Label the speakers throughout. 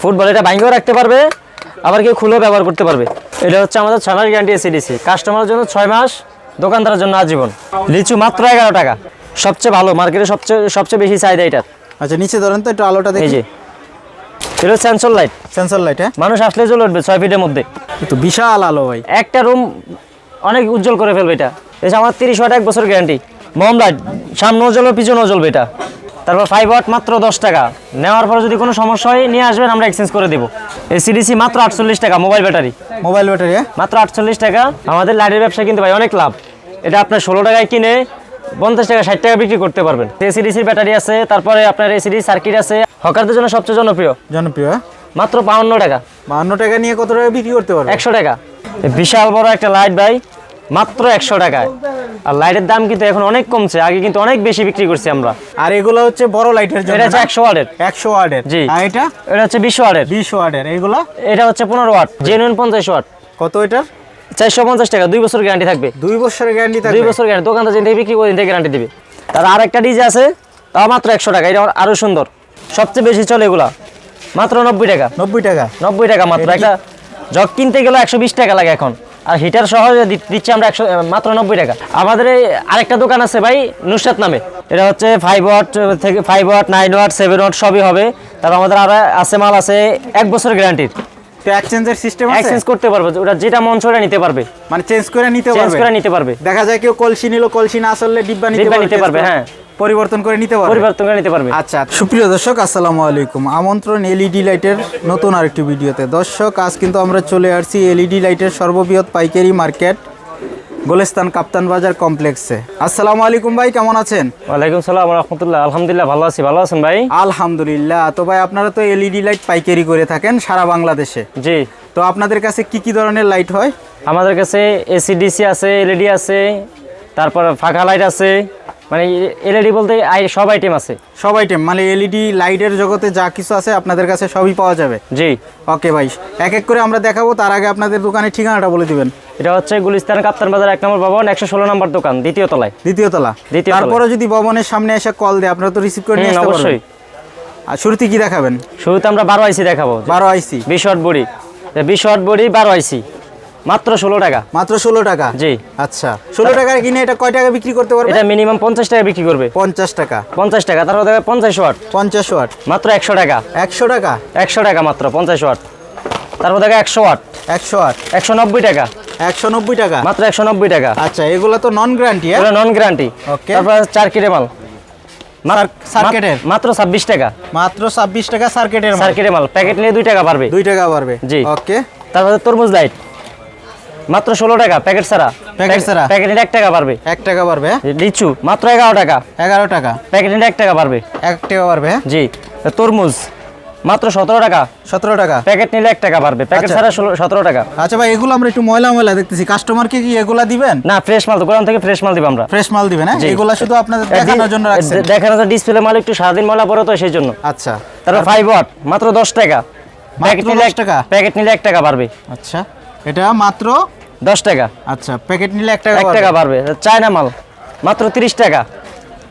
Speaker 1: Football এটা ভাঙ্গেও রাখতে পারবে আবার কেউ খুলেও ব্যবহার করতে পারবে। এটা হচ্ছে আমাদের ছয় মাস গ্যারান্টি এসিডিসি কাস্টমারের জন্য ছয় মাস দোকানদারের জন্য আজীবন। লিচু মাত্র এগারো টাকা। সবচেয়ে ভালো মার্কেটে সবচেয়ে সবচেয়ে বেশি চাহিদা এটার।
Speaker 2: আচ্ছা নিচে ধরেন তো একটু আলোটা দেখি।
Speaker 1: এটা সেন্সর লাইট
Speaker 2: সেন্সর লাইট হ্যাঁ?
Speaker 1: মানুষ আসলে জ্বলে উঠবে ছয় ফিটের মধ্যে।
Speaker 2: তো বিশাল আলো ভাই।
Speaker 1: একটা রুম অনেক উজ্জ্বল করে ফেলবে এটা। এটা আমার তিরিশ ওয়াট এক বছর গ্যারান্টি মম লাইট সামনেও জ্বলবে পিছনেও জ্বলবে এটা। তারপর ফাইভ ওয়াট মাত্র দশ টাকা। নেওয়ার পরে যদি কোনো সমস্যা হয় নিয়ে আসবেন আমরা এক্সচেঞ্জ করে দেবো। এই সিডিসি মাত্র আটচল্লিশ টাকা মোবাইল ব্যাটারি
Speaker 2: মোবাইল ব্যাটারি
Speaker 1: মাত্র আটচল্লিশ টাকা। আমাদের লাইটের ব্যবসা কিন্তু ভাই অনেক লাভ। এটা আপনার ষোলো টাকায় কিনে পঞ্চাশ টাকা ষাট টাকা বিক্রি করতে পারবেন। এসিডিসির ব্যাটারি আছে তারপরে আপনার এসিডি সার্কিট আছে। হকারদের জন্য সবচেয়ে জনপ্রিয়।
Speaker 2: জনপ্রিয় হ্যাঁ?
Speaker 1: মাত্র বাউন্ন টাকা।
Speaker 2: বাহান্ন টাকা নিয়ে কত টাকা বিক্রি করতে পারবে?
Speaker 1: একশো টাকা। বিশাল বড় একটা লাইট ভাই। মাত্র একশো টাকায়। আর লাইটের দাম কিন্তু এখন অনেক কমছে আগে কিন্তু অনেক বেশি বিক্রি করছি আমরা।
Speaker 2: আর এগুলো হচ্ছে বড় লাইটের জন্য
Speaker 1: এটা হচ্ছে একশো ওয়াটের।
Speaker 2: একশো ওয়ার্ডের
Speaker 1: জি।
Speaker 2: আর এটা?
Speaker 1: এটা হচ্ছে বিশ ওয়াটের।
Speaker 2: বিশ ওয়ার্ডের এইগুলো
Speaker 1: এটা হচ্ছে পনেরো ওয়াট জেনুইন পঞ্চাশ ওয়াট।
Speaker 2: কত এটার?
Speaker 1: চারশো পঞ্চাশ টাকা দুই বছর গ্যারান্টি থাকবে।
Speaker 2: দুই বছরের গ্যারান্টি
Speaker 1: দুই বছর গ্যারান্টি দোকানদার যেদিন বিক্রি করে দিন গ্যারান্টি দিবে। তার আর একটা ডিজে আছে তাও মাত্র একশো টাকা এটা আরও সুন্দর। সবচেয়ে বেশি চলে এগুলা। মাত্র নব্বই টাকা।
Speaker 2: নব্বই টাকা?
Speaker 1: নব্বই টাকা মাত্র। একটা জগ কিনতে গেলে একশো বিশ টাকা লাগে এখন। আর হিটার সহ দিচ্ছি আমরা একশো মাত্র নব্বই টাকা। আমাদের এই আরেকটা দোকান আছে ভাই নুসরাত নামে। এটা হচ্ছে ফাইভ ওয়াট থেকে five watt nine watt seven watt সবই হবে। তারপর আমাদের আর আছে মাল আছে এক বছর গ্যারান্টির
Speaker 2: তো এক্সচেঞ্জের সিস্টেম আছে?
Speaker 1: এক্সচেঞ্জ করতে পারবে ওটা যেটা মন ছড়ে নিতে পারবে।
Speaker 2: মানে চেঞ্জ করে নিতে
Speaker 1: চেঞ্জ করে নিতে পারবে।
Speaker 2: দেখা যায় কেউ কলসি নিল কলসি না আসলে ডিব্বা নিতে পারবে,
Speaker 1: হ্যাঁ।
Speaker 2: পরিবর্তন করে নিতে পারবে?
Speaker 1: পরিবর্তন করে নিতে পারবে।
Speaker 2: আচ্ছা সুপ্রিয় দর্শক আসসালামু আলাইকুম। আমন্ত্রণ এলইডি লাইটের নতুন আরেকটি ভিডিওতে। দর্শক আজ কিন্তু আমরা চলে আসছি এলইডি লাইটের সর্ববৃহৎ পাইকারি মার্কেট গোলেস্তান কাপ্তান বাজার কমপ্লেক্সে। আসসালামু আলাইকুম ভাই কেমন আছেন?
Speaker 1: ওয়ালাইকুম সালাম রহমতুল্লাহ। আলহামদুলিল্লাহ ভালো আছি। ভালো আছেন ভাই?
Speaker 2: আলহামদুলিল্লাহ। তো ভাই আপনারা তো এলইডি লাইট পাইকারি করে থাকেন সারা বাংলাদেশে।
Speaker 1: জি।
Speaker 2: তো আপনাদের কাছে কি কি ধরনের লাইট হয়?
Speaker 1: আমাদের কাছে এসিডিসি আছে এলইডি আছে তারপর ফাঁকা লাইট আছে মানে এলইডি বলতে আই- সব আইটেম আছে।
Speaker 2: সব আইটেম মানে এলইডি লাইটের জগতে যা কিছু আছে আপনাদের কাছে সবই পাওয়া যাবে।
Speaker 1: জি।
Speaker 2: ওকে ভাই। এক এক করে আমরা দেখাবো তার আগে আপনাদের দোকানের ঠিকানাটা বলে দিবেন।
Speaker 1: এটা হচ্ছে গুলিস্তান কাপ্তান বাজার এক নম্বর ভবন একশো ষোলো নম্বর দোকান দ্বিতীয় তলায়।
Speaker 2: দ্বিতীয় তলা।
Speaker 1: দ্বিতীয়
Speaker 2: তারপরে যদি ভবনের সামনে এসে কল দেয় আপনারা তো রিসিভ করে নিয়ে আসতে
Speaker 1: অবশ্যই।
Speaker 2: আর শুরুতে কি দেখাবেন?
Speaker 1: শুরুতে আমরা বারো আইসি দেখাবো।
Speaker 2: বারো আইসি।
Speaker 1: বিশ বড়ি। বিশ বড়ি বারো আইসি। মাত্র ষোলো টাকা।
Speaker 2: মাত্র ষোলো টাকা?
Speaker 1: জি।
Speaker 2: আচ্ছা। ষোলো টাকায় কিনে এটা কয় টাকা বিক্রি করতে পারবে?
Speaker 1: এটা মিনিমাম পঞ্চাশ টাকা বিক্রি করবে।
Speaker 2: পঞ্চাশ টাকা।
Speaker 1: পঞ্চাশ টাকা তারপর দেখবে পঞ্চাশ ওয়াট।
Speaker 2: পঞ্চাশ ওয়াট।
Speaker 1: মাত্র একশো টাকা।
Speaker 2: একশো টাকা?
Speaker 1: একশো টাকা মাত্র পঞ্চাশ ওয়াট। তারপর দেখো একশো ওয়াট।
Speaker 2: একশো ওয়াট।
Speaker 1: একশো নব্বই টাকা।
Speaker 2: একশো নব্বই টাকা?
Speaker 1: মাত্র একশো নব্বই টাকা।
Speaker 2: আচ্ছা এগুলো তো নন গ্যারান্টি
Speaker 1: এগুলো নন গ্যারান্টি
Speaker 2: ওকে
Speaker 1: তারপর চার কিরে মাল।
Speaker 2: সার্কেটের?
Speaker 1: মাত্র ছাব্বিশ টাকা।
Speaker 2: মাত্র ছাব্বিশ টাকা সার্কেটের মাল।
Speaker 1: সার্কিটের মাল। প্যাকেট নিয়ে দুই টাকা পারবে
Speaker 2: দুই টাকা পারবে
Speaker 1: জি।
Speaker 2: ওকে
Speaker 1: তারপরে তরমুজ লাইট মাত্র ষোলো টাকা প্যাকেট ছাড়া।
Speaker 2: প্যাকেট ছাড়া?
Speaker 1: প্যাকেট এক টাকা পারবে
Speaker 2: এক টাকা পারবে হ্যাঁ?
Speaker 1: লিচু মাত্র এগারো টাকা।
Speaker 2: এগারো টাকা।
Speaker 1: প্যাকেট এক টাকা পারবে
Speaker 2: এক টাকা পারবে হ্যাঁ?
Speaker 1: জি। তরমুজ মাত্র সতেরো টাকা।
Speaker 2: সতেরো টাকা।
Speaker 1: প্যাকেট নিলে এক টাকা পারবে প্যাকেট
Speaker 2: আচ্ছা।
Speaker 1: ছাড়া ষোলো সতেরো টাকা।
Speaker 2: আচ্ছা ভাই এগুলো আমরা একটু ময়লা ময়লা দেখতেছি। কাস্টমারকে কি এগুলা দিবেন?
Speaker 1: না ফ্রেশ মাল তো। গোদাম থেকে ফ্রেশ মাল দিব আমরা।
Speaker 2: ফ্রেশ মাল দিবেন হ্যাঁ। এগুলা শুধু আপনাদের দেখানোর জন্য রাখছেন।
Speaker 1: দেখানো ডিসপ্লে মাল একটু সারাদিন ময়লা পরে তো সেই জন্য।
Speaker 2: আচ্ছা।
Speaker 1: তারপর ফাইভ ওয়াট মাত্র দশ টাকা। প্যাকেট নিলে
Speaker 2: 10
Speaker 1: এক
Speaker 2: টাকা?
Speaker 1: প্যাকেট নিলে এক টাকা পারবে
Speaker 2: আচ্ছা। এটা মাত্র
Speaker 1: দশ টাকা।
Speaker 2: আচ্ছা প্যাকেট নিলে এক টাকা
Speaker 1: এক টাকা পারবে চায়না মাল মাত্র তিরিশ টাকা।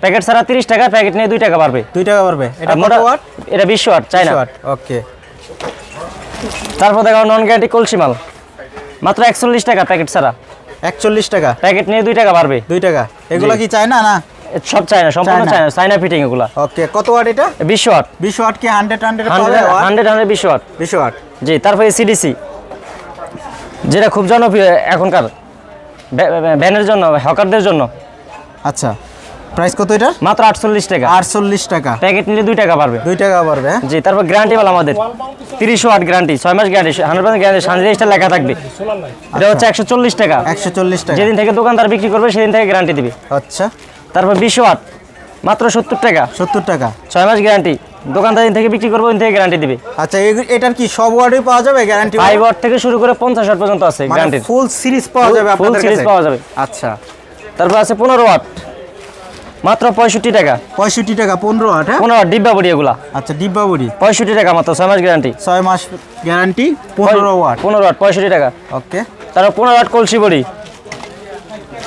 Speaker 1: প্যাকেট ছাড়া তিরিশ টাকা প্যাকেট নিয়ে দুই টাকা পারবে
Speaker 2: দুই টাকা পারবে এটা
Speaker 1: মোটা
Speaker 2: ওয়াট
Speaker 1: এটা বিশ ওয়াট চায়না।
Speaker 2: ওয়াট ওকে।
Speaker 1: তারপর দেখো নন গ্যারান্টি কলসি মাল। মাত্র একচল্লিশ টাকা প্যাকেট ছাড়া।
Speaker 2: একচল্লিশ টাকা?
Speaker 1: প্যাকেট নিয়ে দুই টাকা পারবে
Speaker 2: দুই টাকা। এগুলো কি চায়না না?
Speaker 1: সব চায়না সম্পূর্ণ
Speaker 2: চায়না।
Speaker 1: চায়না ফিটিং এগুলা।
Speaker 2: ওকে কত ওয়াট এটা?
Speaker 1: বিশ ওয়াট
Speaker 2: বিশ ওয়াট কি হান্ড্রেড হান্ড্রেড
Speaker 1: হান্ড্রেড হান্ড্রেড বিশ ওয়াট
Speaker 2: বিশ ওয়াট
Speaker 1: জি তারপরে সিডিসি যেটা খুব জনপ্রিয় এখনকার ভ্যা- ভ্যা- ভ্যানের জন্য হকারদের জন্য।
Speaker 2: আচ্ছা প্রাইস কত এটা
Speaker 1: মাত্র আটচল্লিশ টাকা।
Speaker 2: আটচল্লিশ টাকা।
Speaker 1: প্যাকেট নিলে দুই টাকা পারবে
Speaker 2: দুই টাকা পারবে হ্যাঁ?
Speaker 1: জি তারপর গ্যারান্টি বল আমাদের। তিরিশ ওয়াট গ্যারান্টি ছয় মাস গ্যারান্টি হান্ড্রেড পার্সেন্ট গ্যারান্টি সানজিনিসটা লেখা থাকবে। এটা হচ্ছে একশো চল্লিশ টাকা।
Speaker 2: একশো চল্লিশ টাকা।
Speaker 1: যেদিন থেকে দোকানদার বিক্রি করবে সেদিন থেকে গ্যারান্টি দিবে।
Speaker 2: আচ্ছা।
Speaker 1: তারপর বিশ ওয়াট মাত্র সত্তর টাকা।
Speaker 2: সত্তর টাকা।
Speaker 1: ছয় মাস গ্যারান্টি দোকানদার থেকে বিক্রি করব থেকে গ্যারান্টি দিবে।
Speaker 2: আচ্ছা এটার কি সব ওয়ার্ডে পাওয়া যাবে? গ্যারান্টি
Speaker 1: ফাইভ ওয়ার্ড থেকে শুরু করে পঞ্চাশ ওয়াট পর্যন্ত আছে গ্যারান্টি
Speaker 2: ফুল সিরিজ পাওয়া যাবে
Speaker 1: ফুল সিরিজ পাওয়া যাবে।
Speaker 2: আচ্ছা।
Speaker 1: তারপর আছে পনেরো ওয়াট মাত্র পঁয়ষট্টি টাকা।
Speaker 2: পঁয়ষট্টি টাকা পনেরো ওয়াট হ্যাঁ?
Speaker 1: পনেরো ওয়াট ডিব্বা বড়ি এগুলা।
Speaker 2: আচ্ছা ডিব্বা বড়ি।
Speaker 1: পঁয়ষট্টি টাকা মাত্র ছয় মাস গ্যারান্টি
Speaker 2: ছয় মাস গ্যারান্টি পনেরো ওয়াট
Speaker 1: পনেরো ওয়াট পঁয়ষট্টি টাকা।
Speaker 2: ওকে
Speaker 1: তারপর পনেরো ওয়াট কলসি বড়ি।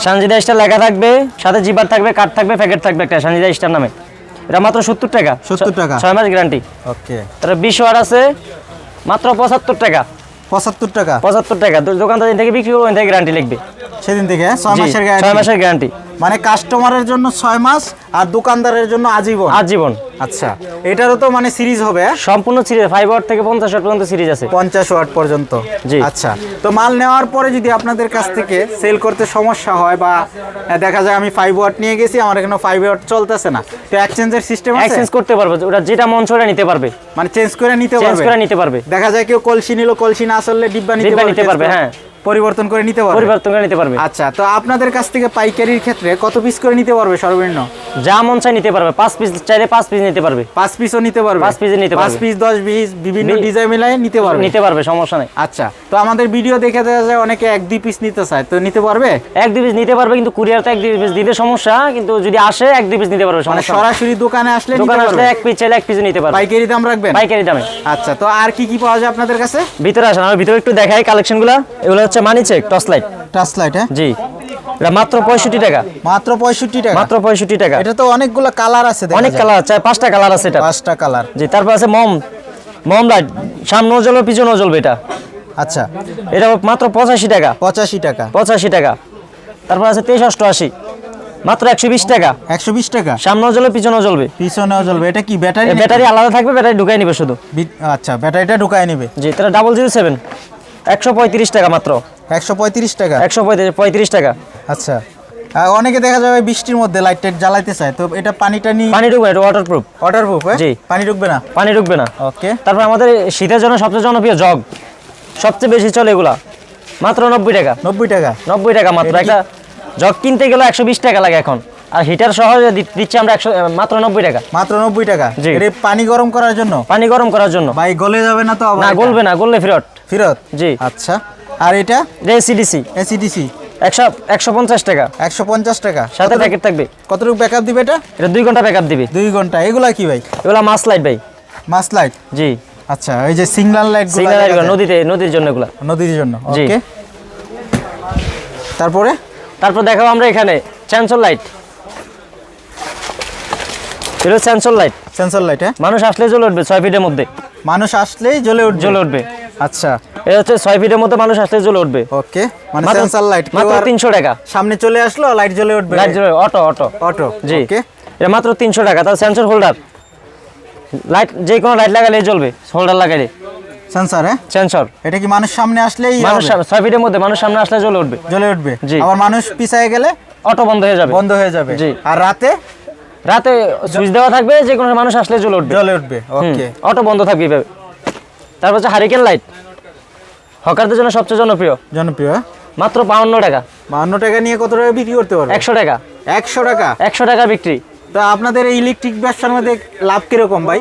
Speaker 1: সানজিদা স্টার লেখা থাকবে সাথে জিবার থাকবে কাঠ থাকবে প্যাকেট থাকবে একটা সানজিদা স্টার নামে। এটা মাত্র সত্তর টাকা।
Speaker 2: 70 টাকা।
Speaker 1: ছয় মাস গ্যারান্টি।
Speaker 2: ওকে।
Speaker 1: তারপর বিশ ওয়ার আছে মাত্র পঁচাত্তর টাকা।
Speaker 2: পঁচাত্তর টাকা।
Speaker 1: পঁচাত্তর টাকা। দোকানদার থেকে বিক্রি করব থেকে গ্যারান্টি লিখবে।
Speaker 2: সেদিন থেকে হ্যাঁ? ছয় মাসের
Speaker 1: ছয়
Speaker 2: গ্যারান্টি
Speaker 1: মাসের গ্যারান্টি।
Speaker 2: মানে কাস্টমারের জন্য ছয় মাস আর দোকানদারের জন্য আজীবন।
Speaker 1: আজীবন।
Speaker 2: আচ্ছা এটারও তো মানে সিরিজ হবে হ্যাঁ?
Speaker 1: সম্পূর্ণ সিরিজ ফাইভ ওয়াট থেকে পঞ্চাশ ওয়াট পর্যন্ত সিরিজ আছে।
Speaker 2: পঞ্চাশ ওয়াট পর্যন্ত।
Speaker 1: জি।
Speaker 2: আচ্ছা তো মাল নেওয়ার পরে যদি আপনাদের কাছ থেকে সেল করতে সমস্যা হয় বা দেখা যায় আমি ফাইভ ওয়াট নিয়ে গেছি আমার এখানে ফাইভ ওয়াট চলতেছে না। তো এক্সচেঞ্জের সিস্টেম
Speaker 1: এক্সচেঞ্জ করতে পারবে ওটা যেটা মন ছড়ে নিতে পারবে।
Speaker 2: মানে চেঞ্জ করে নিতে
Speaker 1: চেঞ্জ
Speaker 2: পারবে?
Speaker 1: করে নিতে পারবে।
Speaker 2: দেখা যায় কেউ কলসি নিল কলসি না আসলে ডিব্বা নিতে পারবে
Speaker 1: হ্যাঁ।
Speaker 2: পরিবর্তন করে নিতে পারবে?
Speaker 1: পরিবর্তন করে নিতে পারবে।
Speaker 2: আচ্ছা তো আপনাদের কাছ থেকে পাইকারির ক্ষেত্রে কত পিস করে নিতে পারবে সর্বনিম্ন?
Speaker 1: যা মন চাই নিতে পারবে। পাঁচ পিস চাইলে পাঁচ পিস নিতে পারবে।
Speaker 2: পাঁচ পিসও নিতে পারবে?
Speaker 1: পাঁচ ও নিতে
Speaker 2: পাঁচ পিস দশ পিস বিভিন্ন ডিজাইন মিলাই নিতে পারবে?
Speaker 1: নিতে পারবে সমস্যা নেই।
Speaker 2: আচ্ছা তো আমাদের ভিডিও দেখে দেখা যায় অনেকে এক দুই পিস নিতে চায়। তো নিতে পারবে?
Speaker 1: এক দুই পিস নিতে পারবে কিন্তু কুরিয়ার তো এক দুই পিস দিলে সমস্যা। কিন্তু যদি আসে এক দুই পিস নিতে পারবে
Speaker 2: মানে
Speaker 1: সমস্যা
Speaker 2: সরাসরি দোকানে আসলে
Speaker 1: দোকান আসলে এক পিস চাইলে এক পিস নিতে পারবে।
Speaker 2: পাইকারি দাম রাখবেন?
Speaker 1: পাইকারি দামে।
Speaker 2: আচ্ছা তো আর কি কি পাওয়া যায় আপনাদের কাছে?
Speaker 1: ভিতরে আসেন আমি ভিতরে একটু দেখাই কালেকশনগুলো এগুলো হচ্ছে money check torch light
Speaker 2: touch light হ্যাঁ?
Speaker 1: জি। এটা মাত্র পঁয়ষট্টি টাকা।
Speaker 2: মাত্র পঁয়ষট্টি টাকা?
Speaker 1: মাত্র পঁয়ষট্টি টাকা।
Speaker 2: এটা তো অনেকগুলো কালার আছে
Speaker 1: অনেক কালার আছে পাঁচটা কালার আছে এটা।
Speaker 2: পাঁচটা কালার
Speaker 1: জি তারপর আছে মম। মম লাইট সামনেও জ্বলবে পিছনেও জ্বলবে এটা।
Speaker 2: আচ্ছা।
Speaker 1: এটা মাত্র পঁচাশি টাকা।
Speaker 2: পঁচাশি টাকা।
Speaker 1: পঁচাশি টাকা। তারপর আছে তেইশ অষ্টআশি। মাত্র একশো বিশ টাকা।
Speaker 2: একশো বিশ টাকা?
Speaker 1: সামনেও জ্বলবে পিছনেও জ্বলবে।
Speaker 2: পিছনেও জ্বলবে। এটা কি ব্যাটারি
Speaker 1: ব্যাটারি আলাদা থাকবে ব্যাটারি ঢুকাই নিবে শুধু।
Speaker 2: আচ্ছা ব্যাটারিটা ঢুকায় নেবে।
Speaker 1: জি জিরো সেভেন একশো পঁয়ত্রিশ টাকা মাত্র।
Speaker 2: একশো পঁয়ত্রিশ টাকা?
Speaker 1: একশো পঁয়ত্রিশ টাকা।
Speaker 2: আচ্ছা। অনেকে দেখা যাবে বৃষ্টির মধ্যে লাইট টাইট জ্বালাইতে চায় তো এটা পানিটা নিয়ে
Speaker 1: পানি ঢুকবে এটা ওয়াটার প্রুফ
Speaker 2: ওয়াটার প্রুফ
Speaker 1: জি।
Speaker 2: পানি ঢুকবে না?
Speaker 1: পানি ঢুকবে না।
Speaker 2: ওকে
Speaker 1: তারপর আমাদের শীতের জন্য সবচেয়ে জনপ্রিয় জগ। সবচেয়ে বেশি চলে এগুলা। মাত্র নব্বই টাকা।
Speaker 2: নব্বই টাকা?
Speaker 1: নব্বই টাকা মাত্র। একটা জগ কিনতে গেলে একশো বিশ টাকা লাগে এখন। আর হিটার সহ দিচ্ছি আমরা একশো মাত্র নব্বই টাকা।
Speaker 2: মাত্র নব্বই টাকা? পানি গরম করার জন্য?
Speaker 1: পানি গরম করার জন্য।
Speaker 2: ভাই গলে যাবে না তো
Speaker 1: না? গলবে না গললে ফেরত
Speaker 2: ফেরত?
Speaker 1: জি।
Speaker 2: আচ্ছা। আর এটা? এসিডিসি
Speaker 1: একশো একশো পঞ্চাশ টাকা।
Speaker 2: একশো পঞ্চাশ টাকা।
Speaker 1: সাথে প্যাকেট থাকবে?
Speaker 2: কতটুকু ব্যাকআপ দিবে এটা?
Speaker 1: এটা দুই ঘণ্টা ব্যাকআপ দিবে।
Speaker 2: দুই ঘণ্টা। এগুলা কি ভাই?
Speaker 1: এগুলা লাইট ভাই।
Speaker 2: মাস লাইট
Speaker 1: জি।
Speaker 2: আচ্ছা এই যে সিগন্যাল লাইট
Speaker 1: সিগন্যাল লাইট নদীতে নদীর জন্য এগুলা।
Speaker 2: নদীর জন্য। ওকে তারপরে?
Speaker 1: তারপর দেখাবো আমরা এখানে লাইট এটা লাইট
Speaker 2: সেন্সর লাইট হ্যাঁ?
Speaker 1: মানুষ আসলে জ্বলে উঠবে ছয় ফিটের মধ্যে।
Speaker 2: মানুষ আসলেই জ্বলে উঠবে।
Speaker 1: জ্বলে উঠবে।
Speaker 2: আচ্ছা
Speaker 1: এটা হচ্ছে ছয় ফিটের মধ্যে মানুষ আসলে জ্বলে উঠবে।
Speaker 2: ওকে মানে সেন্সর লাইট
Speaker 1: মাত্র তিনশো টাকা।
Speaker 2: সামনে চলে আসলো লাইট জ্বলে উঠবে।
Speaker 1: লাইট জ্বলে অটো অটো
Speaker 2: অটো
Speaker 1: জি।
Speaker 2: ওকে
Speaker 1: এটা মাত্র তিনশো টাকা তার সেন্সর হোল্ডার লাইট যে কোনো লাইট লাগালেই জ্বলবে হোল্ডার লাগালে।
Speaker 2: সেন্সর হ্যাঁ?
Speaker 1: সেন্সর
Speaker 2: এটা কি মানুষ সামনে আসলেই
Speaker 1: মানুষ
Speaker 2: হবে?
Speaker 1: সামনে- ছয় ফিটের মধ্যে মানুষ সামনে আসলে জ্বলে উঠবে।
Speaker 2: জ্বলে উঠবে।
Speaker 1: জি।
Speaker 2: আবার মানুষ পিছায় গেলে
Speaker 1: অটো বন্ধ হয়ে যাবে।
Speaker 2: বন্ধ হয়ে যাবে।
Speaker 1: জি।
Speaker 2: আর রাতে?
Speaker 1: রাতে সুইচ দেওয়া থাকবে যে কোনো মানুষ আসলে জ্বলে উঠবে।
Speaker 2: জ্বলে উঠবে ওকে
Speaker 1: অটো বন্ধ থাকবে এইভাবে। তারপর হচ্ছে হারিকেন লাইট হকারদের জন্য সবচেয়ে জনপ্রিয়।
Speaker 2: জনপ্রিয় হ্যাঁ?
Speaker 1: মাত্র বাউন্ন টাকা।
Speaker 2: বাউন্ন টাকা নিয়ে কত টাকা বিক্রি করতে পারবে?
Speaker 1: একশো টাকা।
Speaker 2: একশো টাকা?
Speaker 1: একশো টাকা বিক্রি।
Speaker 2: তা আপনাদের এই ইলেকট্রিক ব্যবসার মধ্যে লাভ কীরকম ভাই?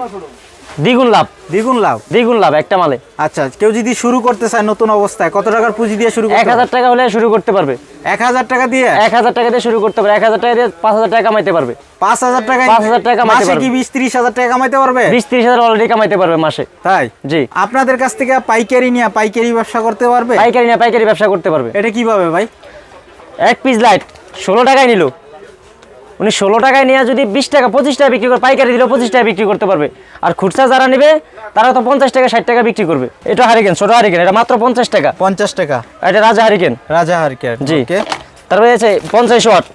Speaker 1: দ্বিগুণ লাভ।
Speaker 2: দ্বিগুণ লাভ?
Speaker 1: দ্বিগুণ লাভ একটা মালে।
Speaker 2: আচ্ছা কেউ যদি শুরু করতে চায় নতুন অবস্থায় কত টাকার পুঁজি দিয়ে শুরু
Speaker 1: এক হাজার টাকা হলে শুরু করতে পারবে।
Speaker 2: এক হাজার টাকা দিয়ে?
Speaker 1: এক হাজার টাকা দিয়ে শুরু করতে পারবে। এক হাজার টাকা দিয়ে পাঁচ হাজার টাকা কামাইতে পারবে।
Speaker 2: পাঁচ হাজার টাকা
Speaker 1: 5,000 টাকা
Speaker 2: মাসে কি বিশ ত্রিশ হাজার টাকা কামাইতে পারবে?
Speaker 1: বিশ ত্রিশ হাজার অলরেডি কামাইতে পারবে মাসে।
Speaker 2: তাই?
Speaker 1: জি।
Speaker 2: আপনাদের কাছ থেকে পাইকারি নিয়ে পাইকারি ব্যবসা করতে পারবে?
Speaker 1: পাইকারি নিয়ে পাইকারি ব্যবসা করতে পারবে।
Speaker 2: এটা কীভাবে ভাই?
Speaker 1: এক পিস লাইট ষোলো টাকায় নিল। উনি ষোলো টাকায় নিয়ে যদি বিশ টাকা পঁচিশ টাকা বিক্রি করে পাইকারি দিলেও পঁচিশ টাকা বিক্রি করতে পারবে। আর খুচরা যারা নেবে তারা তো পঞ্চাশ টাকা ষাট টাকা বিক্রি করবে। এটা হারিকেন ছোটো হারিকেন এটা মাত্র পঞ্চাশ টাকা।
Speaker 2: পঞ্চাশ টাকা।
Speaker 1: এটা রাজা হারিকেন
Speaker 2: রাজা হারিকেন
Speaker 1: জি। তারপরে আছে পঞ্চাশ ওয়াট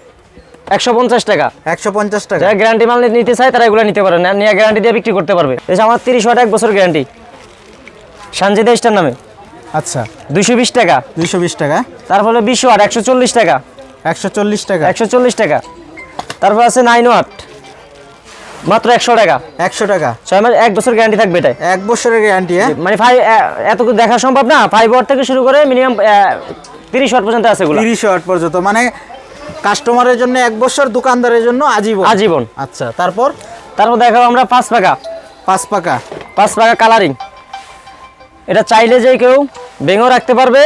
Speaker 1: একশো পঞ্চাশ টাকা।
Speaker 2: একশো পঞ্চাশ টাকা।
Speaker 1: যারা গ্যারান্টি মাল নিতে চায় তারা এগুলো নিতে পারে। না নিয়ে গ্যারান্টি দিয়ে বিক্রি করতে পারবে। আমার তিরিশ ওয়াট এক বছর গ্যারান্টি সানজিদা স্টার নামে।
Speaker 2: আচ্ছা।
Speaker 1: দুইশো বিশ টাকা।
Speaker 2: দুইশো বিশ টাকা।
Speaker 1: তারপরে বিশ ওয়াট একশো চল্লিশ টাকা।
Speaker 2: একশো চল্লিশ টাকা।
Speaker 1: একশো চল্লিশ টাকা। তারপর আছে নাইন ওয়াট। মাত্র একশো টাকা।
Speaker 2: একশো টাকা।
Speaker 1: ছয় মাস এক বছর গ্যারান্টি থাকবে এটাই।
Speaker 2: এক বছরের গ্যারান্টি হ্যাঁ?
Speaker 1: মানে ফাইভ এতটুকু দেখা সম্ভব না? ফাইভ ওয়াট থেকে শুরু করে মিনিমাম তিরিশ ওয়াট পর্যন্ত আছে
Speaker 2: তিরিশ ওয়াট পর্যন্ত মানে কাস্টমারের জন্য এক বছর দোকানদারের জন্য আজীবন।
Speaker 1: আজীবন।
Speaker 2: আচ্ছা তারপর?
Speaker 1: তারপর দেখাবো আমরা পাঁচ পাকা।
Speaker 2: পাঁচ পাকা।
Speaker 1: পাঁচ পাকা কালারিং এটা চাইলে যে কেউ বেঙও রাখতে পারবে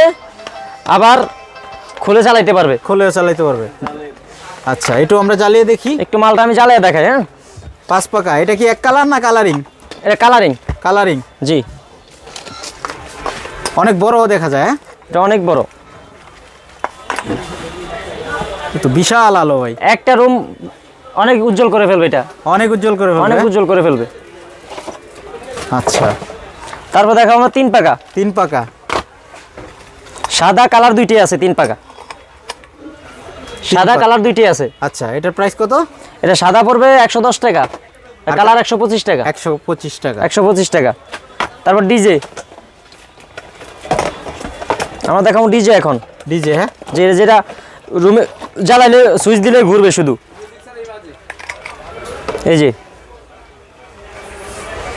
Speaker 1: আবার খুলে চালাইতে পারবে।
Speaker 2: খুলে চালাইতে পারবে। আচ্ছা একটু আমরা জ্বালিয়ে দেখি।
Speaker 1: একটু মালটা আমি জ্বালিয়ে দেখাই হ্যাঁ?
Speaker 2: পাঁচ পাকা এটা কি এক কালার না কালারিং
Speaker 1: এটা কালারিং
Speaker 2: কালারিং
Speaker 1: জি।
Speaker 2: অনেক বড় দেখা যায় হ্যাঁ?
Speaker 1: এটা অনেক বড়।
Speaker 2: তো বিশাল আলো ভাই।
Speaker 1: একটা রুম অনেক উজ্জ্বল করে ফেলবে এটা।
Speaker 2: অনেক উজ্জ্বল করে ফেলবে,
Speaker 1: অনেক
Speaker 2: হ্যাঁ?
Speaker 1: উজ্জ্বল করে ফেলবে।
Speaker 2: আচ্ছা।
Speaker 1: তারপর দেখো আমরা তিন পাকা।
Speaker 2: তিন পাকা।
Speaker 1: সাদা কালার দুইটি আছে তিন পাকা। সাদা কালার দুইটি আছে।
Speaker 2: আচ্ছা এটার প্রাইস কত?
Speaker 1: এটা সাদা পড়বে একশো দশ টাকা। কালার একশো পঁচিশ টাকা।
Speaker 2: একশো পঁচিশ টাকা।
Speaker 1: একশো পঁচিশ টাকা। তারপর ডিজে। আমরা দেখাবো ডিজে এখন।
Speaker 2: ডিজে হ্যাঁ?
Speaker 1: যে যেটা রুমে জ্বালাইলে সুইচ দিলে ঘুরবে শুধু। এই যে।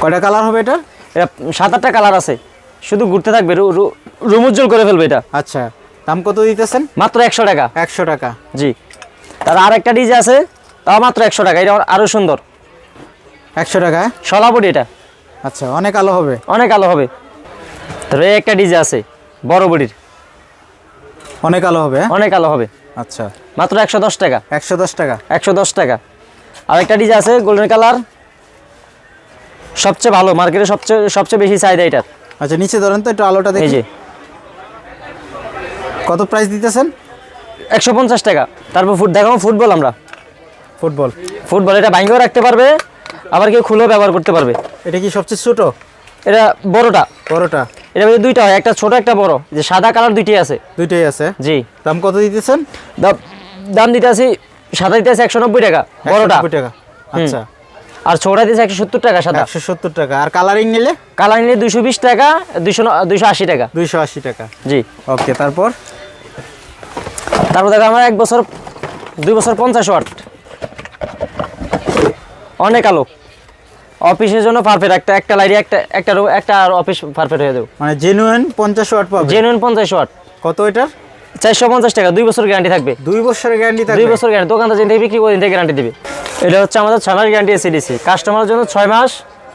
Speaker 2: কয়টা কালার হবে এটা
Speaker 1: এটা সাত আটটা কালার আছে। শুধু ঘুরতে থাকবে রুম উজ্জ্বল করে ফেলবে এটা।
Speaker 2: আচ্ছা। দাম কত দিতেছেন?
Speaker 1: মাত্র একশো টাকা।
Speaker 2: একশো টাকা।
Speaker 1: জি। তার আর একটা ডিজে আছে তাও মাত্র একশো টাকা। এটা আরও সুন্দর।
Speaker 2: একশো টাকা?
Speaker 1: সলাবডি এটা।
Speaker 2: আচ্ছা অনেক আলো হবে।
Speaker 1: অনেক আলো হবে। এই একটা ডিজে আছে বড় বডির।
Speaker 2: অনেক আলো হবে হ্যাঁ?
Speaker 1: অনেক আলো হবে।
Speaker 2: আচ্ছা।
Speaker 1: মাত্র একশো দশ টাকা।
Speaker 2: একশো দশ টাকা।
Speaker 1: একশো দশ টাকা। আর একটা ডিজে আছে গোল্ডেন কালার সবচেয়ে ভালো মার্কেটে সবচেয়ে সবচেয়ে বেশি চাহিদা এটার।
Speaker 2: আচ্ছা নিচে ধরেন তো একটু আলোটা দেখি
Speaker 1: যে।
Speaker 2: কত প্রাইস দিতেছেন?
Speaker 1: একশো পঞ্চাশ টাকা। তারপর ফুট দেখাবো ফুটবল আমরা।
Speaker 2: ফুটবল
Speaker 1: ফুটবল এটা ভাঙ্গেও রাখতে পারবে আবার কেউ খুলেও ব্যবহার করতে পারবে।
Speaker 2: এটা কি সবচেয়ে ছোট?
Speaker 1: এটা বড়টা।
Speaker 2: বড়টা।
Speaker 1: এটা মধ্যে দুইটা হয় একটা ছোট একটা বড়। যে সাদা কালার দুইটাই আছে।
Speaker 2: দুইটাই আছে?
Speaker 1: জি।
Speaker 2: দাম কত দিতেছেন?
Speaker 1: দাম দিতে আছি সাদা দিতে আছে একশো নব্বই টাকা বড়টা।
Speaker 2: 190 টাকা। আচ্ছা।
Speaker 1: আর ছোটা দিতে একশো সত্তর টাকা সাদা।
Speaker 2: একশো সত্তর টাকা। আর কালারিং নিলে?
Speaker 1: কালারিং নিলে দুইশো বিশ টাকা দুইশো দুইশো আশি টাকা।
Speaker 2: দুইশো আশি টাকা।
Speaker 1: জি।
Speaker 2: ওকে তারপর?
Speaker 1: তারপর দেখো আমার এক বছর দুই বছর পঞ্চাশ ওয়াট। অনেক আলো। অফিসের জন্য পারফেক্ট একটা একটা লাইটে একটা একটা একটা আর অফিস পারফেক্ট হয়ে দেবো
Speaker 2: মানে জেনুইন পঞ্চাশ ওয়াট পাবে?
Speaker 1: জেনুইন পঞ্চাশ ওয়াট।
Speaker 2: কত এটার?
Speaker 1: চারশো পঞ্চাশ টাকা দুই বছর গ্যারান্টি থাকবে।
Speaker 2: দুই বছরের গ্যারান্টি
Speaker 1: দুই বছর গ্যারান্টি দোকানদার যেদিন বিক্রি করে দিন গ্যারান্টি দিবে। এটা হচ্ছে আমাদের ছয় মাস গ্যারান্টি এসিডিসি কাস্টমারের জন্য ছয় মাস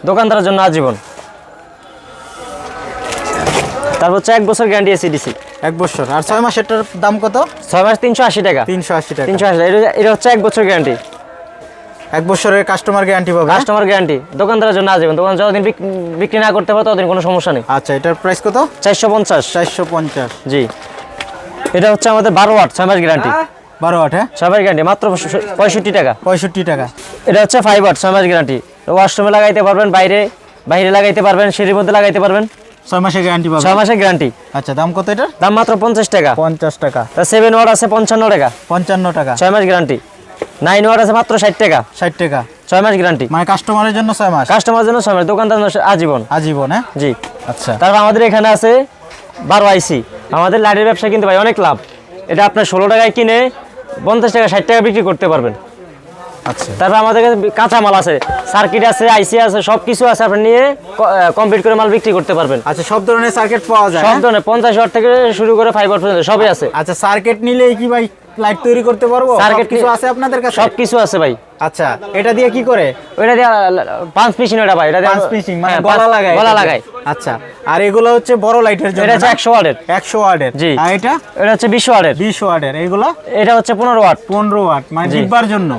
Speaker 1: দোকানদারের জন্য আজীবন। তারপর হচ্ছে এক বছর গ্যারান্টি এসিডিসি
Speaker 2: এক বছর। আর ছয় মাসেরটার দাম কত?
Speaker 1: ছয় মাস তিনশো আশি টাকা।
Speaker 2: তিনশো আশি টাকা।
Speaker 1: তিনশো আশি টাকা। এটা- হচ্ছে এক বছর গ্যারান্টি
Speaker 2: এক বছরের কাস্টমার গ্যারান্টি পাবে?
Speaker 1: কাস্টমার গ্যারান্টি দোকানদারের জন্য আজীবন। দোকান যতদিন বিক- বিক্রি না করতে পারে ততদিন কোনো সমস্যা নেই।
Speaker 2: আচ্ছা এটার প্রাইস কত?
Speaker 1: চারশো পঞ্চাশ।
Speaker 2: চারশো পঞ্চাশ।
Speaker 1: জি। এটা হচ্ছে আমাদের বারো ওয়াট ছয় মাস গ্যারান্টি
Speaker 2: বারো ওয়াট হ্যাঁ?
Speaker 1: ছয় মাস গ্যারান্টি মাত্র পঁয়ষট্টি টাকা।
Speaker 2: পঁয়ষট্টি টাকা।
Speaker 1: এটা হচ্ছে ফাইভ ওয়াট ছয় মাস গ্যারান্টি ওয়াশরুমে লাগাইতে পারবেন বাইরে বাইরে লাগাইতে পারবেন সিঁড়ির মধ্যে লাগাইতে পারবেন।
Speaker 2: ছয় মাসের গ্যারান্টি পাবে
Speaker 1: ছয় মাসের গ্যারান্টি
Speaker 2: আচ্ছা দাম কত এটার?
Speaker 1: দাম মাত্র পঞ্চাশ টাকা।
Speaker 2: পঞ্চাশ টাকা।
Speaker 1: তা সেভেন ওয়াট আছে পঞ্চান্ন টাকা।
Speaker 2: পঞ্চান্ন টাকা।
Speaker 1: ছয় মাস গ্যারান্টি নাইন ওয়াট আছে মাত্র ষাট টাকা।
Speaker 2: ষাট টাকা।
Speaker 1: ছয় মাস গ্যারান্টি
Speaker 2: মানে কাস্টমারের জন্য ছয় মাস?
Speaker 1: কাস্টমারের জন্য ছয় মাস দোকানদার আজীবন।
Speaker 2: আজীবন হ্যাঁ?
Speaker 1: জি।
Speaker 2: আচ্ছা।
Speaker 1: তারপর আমাদের এখানে আছে বারো আইসি আমাদের লাইটের ব্যবসা কিন্তু ভাই অনেক লাভ। এটা আপনার ষোলো টাকায় কিনে পঞ্চাশ টাকা ষাট টাকা বিক্রি করতে পারবেন।
Speaker 2: আচ্ছা।
Speaker 1: তারপর আমাদের কাছে কাঁচামাল আছে সার্কিট আছে আইসি আছে সব কিছু আছে আপনি নিয়ে কমপ্লিট করে মাল বিক্রি করতে পারবেন।
Speaker 2: আচ্ছা সব ধরনের সার্কিট পাওয়া যায়
Speaker 1: সব
Speaker 2: হ্যাঁ?
Speaker 1: ধরনের পঞ্চাশ হাজার থেকে শুরু করে ফাইভ ওয়াট পর্যন্ত সবই আছে।
Speaker 2: আচ্ছা সার্কিট নিলে কি ভাই লাইট তৈরি করতে পারব?
Speaker 1: Circuit
Speaker 2: কিছু আছে আপনাদের কাছে?
Speaker 1: সব কিছু আছে ভাই।
Speaker 2: আচ্ছা এটা দিয়ে কি করে?
Speaker 1: ওইটা দিয়ে পাঁচ পিসিং ওটা ভাই এটা দিয়ে
Speaker 2: পাঁচ পিসিং মানে
Speaker 1: হ্যাঁ,
Speaker 2: গলা লাগায়
Speaker 1: গলা লাগায়।
Speaker 2: আচ্ছা আর এগুলো হচ্ছে বড় লাইটের জন্য
Speaker 1: এটা হচ্ছে একশো ওয়াটের।
Speaker 2: একশো ওয়াটের।
Speaker 1: জি।
Speaker 2: আর এটা?
Speaker 1: এটা হচ্ছে বিশ ওয়াটের।
Speaker 2: বিশ ওয়াটের। এগুলো?
Speaker 1: এটা হচ্ছে পনেরো ওয়াট।
Speaker 2: পনেরো ওয়াট মানে। ডিব্বার জন্য।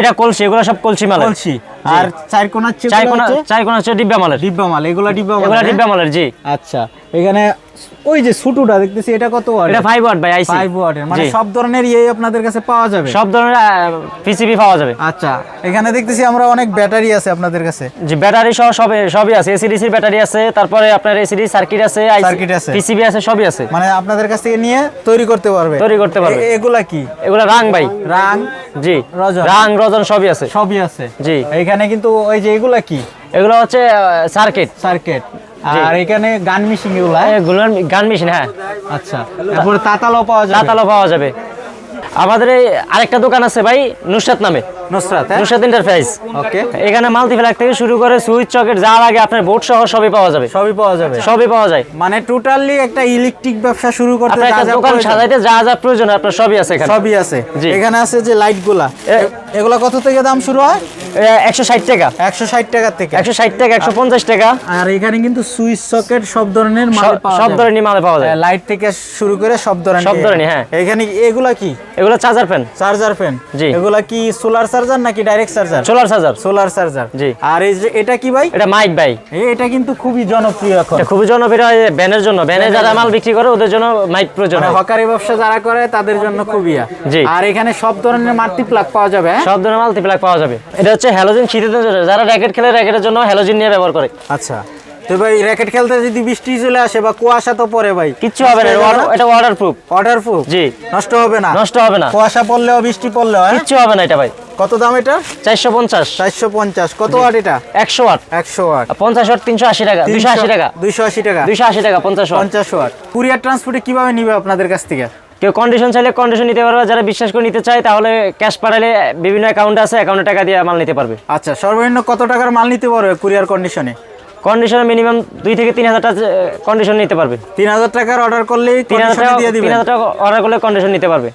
Speaker 1: এটা কলসি এগুলো সব কলসি মাল
Speaker 2: কলসি। আর চার চেয়ে
Speaker 1: চার কোনা চার কোনা হচ্ছে ডিব্বা মালের।
Speaker 2: ডিব্বা মাল এগুলো ডিব্বা মাল
Speaker 1: এগুলো
Speaker 2: হ্যাঁ?
Speaker 1: ডিব্বা মালের জি।
Speaker 2: আচ্ছা এখানে ওই যে ছুটুটা দেখতেছি এটা কত ওয়াট
Speaker 1: এটা ফাইভ ওয়াট ভাই আইসি
Speaker 2: ফাইভ ওয়াটের মানে সব ধরনের ইয়ে আপনাদের কাছে পাওয়া যাবে?
Speaker 1: সব ধরনের পিসিবি পাওয়া যাবে।
Speaker 2: আচ্ছা এখানে দেখতেছি আমরা অনেক ব্যাটারি আছে আপনাদের কাছে।
Speaker 1: যে ব্যাটারি সহ সব সবই আছে। এসিডিসি ব্যাটারি আছে তারপরে আপনার এসিডি সার্কিট আছে
Speaker 2: Circuit আছে।
Speaker 1: পিসিবি আছে সবই আছে।
Speaker 2: মানে আপনাদের কাছ থেকে নিয়ে তৈরি করতে পারবে।
Speaker 1: তৈরি করতে পারবে।
Speaker 2: এগুলা কি?
Speaker 1: এগুলা রাং ভাই।
Speaker 2: রাং?
Speaker 1: জি।
Speaker 2: রজন।
Speaker 1: রাং রজন সবই আছে।
Speaker 2: সবই আছে।
Speaker 1: জি।
Speaker 2: এখানে কিন্তু ওই যে এগুলা কি?
Speaker 1: এগুলো হচ্ছে সার্কিট
Speaker 2: সার্কিট
Speaker 1: জি।
Speaker 2: আর এখানে গান মেশিন এগুলা
Speaker 1: এগুলো গান মেশিন হ্যাঁ।
Speaker 2: আচ্ছা তারপরে তাতালও পাওয়া যাবে।
Speaker 1: তাতালো পাওয়া যাবে। আমাদের এই আরেকটা দোকান আছে ভাই নুসরাত নামে।
Speaker 2: নুসরাত হ্যাঁ?
Speaker 1: নুসরাত এন্টারপ্রাইজ
Speaker 2: ওকে
Speaker 1: এখানে মাল্টি থেকে শুরু করে সুইচ চকেট যা লাগে আপনার বোর্ড সহ সবই পাওয়া যাবে।
Speaker 2: সবই পাওয়া যাবে।
Speaker 1: সবই পাওয়া যায়।
Speaker 2: মানে টোটালি একটা ইলেকট্রিক ব্যবসা শুরু করতে যা যা
Speaker 1: দোকান সাজাইতে যা যা প্রয়োজন আপনার সবই আছে এখানে।
Speaker 2: সবই আছে। এখানে আছে যে লাইট এগুলা কত থেকে দাম শুরু হয়?
Speaker 1: একশো ষাট টাকা।
Speaker 2: একশো ষাট টাকা থেকে।
Speaker 1: একশো ষাট টাকা একশো পঞ্চাশ টাকা।
Speaker 2: আর এখানে কিন্তু সুইচ সকেট সব ধরনের মাল
Speaker 1: সব- ধরনের মালে পাওয়া যায়
Speaker 2: লাইট থেকে শুরু করে সব ধরনের।
Speaker 1: সব ধরনের, হ্যাঁ।
Speaker 2: এখানে এগুলা কি?
Speaker 1: এগুলো চার্জার ফ্যান
Speaker 2: চার্জার ফ্যান
Speaker 1: জি।
Speaker 2: এগুলা কি সোলার চার্জার নাকি direct charger?
Speaker 1: Solar charger
Speaker 2: solar charger
Speaker 1: জি।
Speaker 2: আর এই যে এটা কি ভাই?
Speaker 1: এটা মাইক ভাই।
Speaker 2: এটা কিন্তু খুবই জনপ্রিয় এখন।
Speaker 1: এটা খুবই জনপ্রিয় হয় ব্যানের জন্য। ব্যানে যারা মাল বিক্রি করে ওদের জন্য মাইক প্রয়োজন
Speaker 2: মানে
Speaker 1: হয়।
Speaker 2: হকারি ব্যবসা যারা করে তাদের জন্য খুবই
Speaker 1: জি।
Speaker 2: আর এখানে সব ধরনের মাল্টি প্লাগ পাওয়া যাবে হ্যাঁ?
Speaker 1: সব ধরনের মাল্টি প্লাগ পাওয়া যাবে। এটা হচ্ছে হ্যালোজিন শীতের জন্য যারা র্যাকেট খেলে র্যাকেটের জন্য হ্যালোজিন নিয়ে ব্যবহার করে।
Speaker 2: আচ্ছা। তো ভাই র্যাকেট খেলতে যদি বৃষ্টি চলে আসে বা কুয়াশা তো পড়ে ভাই
Speaker 1: কিচ্ছু হবে না। এটা- এটা ওয়াটার প্রুফ
Speaker 2: অর্ডার প্রুফ
Speaker 1: জি।
Speaker 2: নষ্ট হবে না?
Speaker 1: নষ্ট হবে না।
Speaker 2: কুয়াশা পড়লেও বৃষ্টি পড়লেও হ্যাঁ?
Speaker 1: কিচ্ছু হবে না এটা ভাই।
Speaker 2: কত দাম এটা?
Speaker 1: চারশো পঞ্চাশ।
Speaker 2: চারশো পঞ্চাশ। কত ওয়াট এটা?
Speaker 1: একশো ওয়াট।
Speaker 2: একশো ওয়াট।
Speaker 1: পঞ্চাশ ওয়াট তিনশো আশি টাকা দুশো আশি টাকা।
Speaker 2: দুইশো আশি টাকা।
Speaker 1: দুশো আশি টাকা পঞ্চাশ ওয়াট।
Speaker 2: পঞ্চাশ ওয়াট। কুরিয়ার ট্রান্সপোর্টে কীভাবে নিবে আপনাদের কাছ থেকে?
Speaker 1: কেউ কন্ডিশন চাইলে কন্ডিশন নিতে পারবে যারা বিশ্বাস করে নিতে চায় তাহলে ক্যাশ পাঠালে বিভিন্ন অ্যাকাউন্ট আছে অ্যাকাউন্টে টাকা দিয়ে মাল নিতে পারবে।
Speaker 2: আচ্ছা সর্বনিম্ন কত টাকার মাল নিতে পারবে কুরিয়ার কন্ডিশনে
Speaker 1: কন্ডিশনে মিনিমাম দুই থেকে তিন হাজার টাকা কন্ডিশন নিতে পারবে।
Speaker 2: তিন হাজার টাকার অর্ডার করলেই
Speaker 1: তিন হাজার টাকা
Speaker 2: দিয়ে
Speaker 1: তিন হাজার টাকা অর্ডার করলে কন্ডিশন নিতে পারবে।